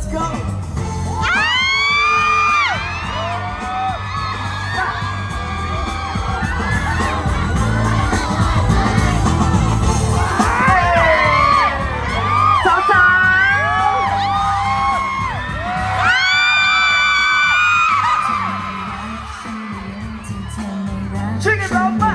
let's go สาวสาวช่วยกันร้องป่ะ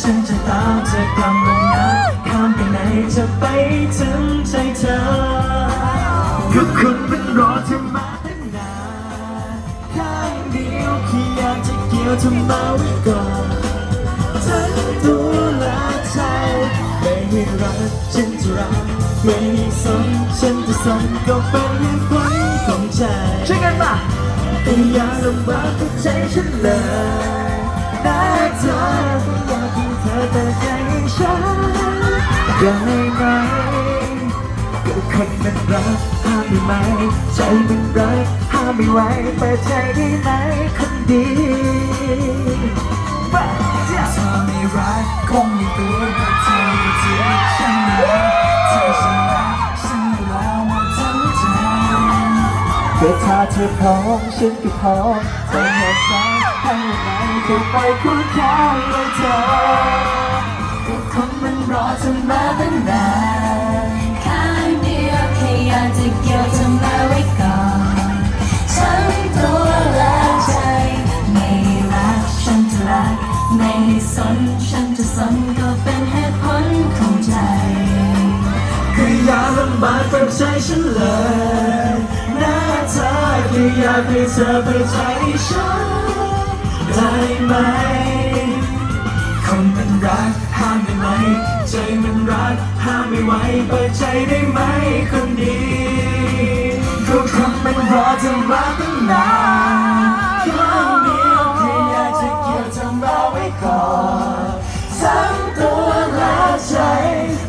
ฉันจะตามเธอกลับมานะข้ามไปไหนจะไปถึงใจเธอก็คนเป็นรอเธอมาตั้งนานข้างเดียวแค่อยากจะเกี่ยวเธอมาไว้ก่อนทั้งตัวและใจไม่ให้รักฉันจะรักไม่ให้สนฉันจะสนก็เป็นเหตุผลของใจช่วยกันป่ะแต่อย่าลำบากกับใจฉันเลยนะเธอ ได้ไหมก็คนมันรักห้ามได้ไหมใจมันรักห้ามไม่ไหวเปิดใจได้ไหมคนดีเธอไม่รักคงไม่รู้ว่าเธอจะรักฉันไหมเธอฉันรักฉันแล้วหมดทั้งใจเกิดถ้าเธอพร้อมฉันก็พร้อมจะเหมดใจให้ไหนจะไปคุ้นแค่ จะเกี่ยวเธอมาไว้ก่อนทั้งตัวและใจ ไม่รักฉันจะรัก ไม่ให้สนฉันจะสนก็เป็นเหตุผลของใจ คืออย่าลำบากกับใจฉันเลยนะเธอค่อยากให้เธอเปิดใจฉันได้ไหมคนมันรักห้ามได้ไหม ใจมันรักห้ามไม่ไหวเปิดใจได้ไหมคนดี รอเธอมาตั้งนานครั้งเดียวแค่อยากจะเกี่ยวเธอมาไว้ก่อนทั้งตัวและใจ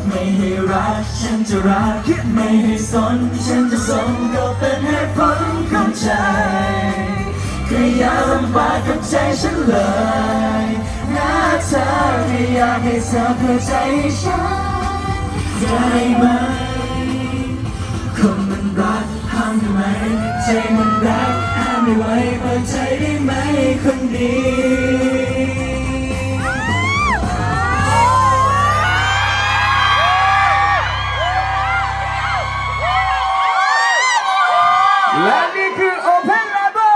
ไม่ให้รักฉันจะรักไม่ให้สนฉันจะสนก็เป็นเหตุผลของใจก็อย่าลำบากกับใจฉันเลยนะเธอแค่อยากให้เธอเพื่อใจฉันได้ไหมคนมันรักำทำไม ใจมันรักห้ามไม่ไหวเปิดใจได้ไหมคนดี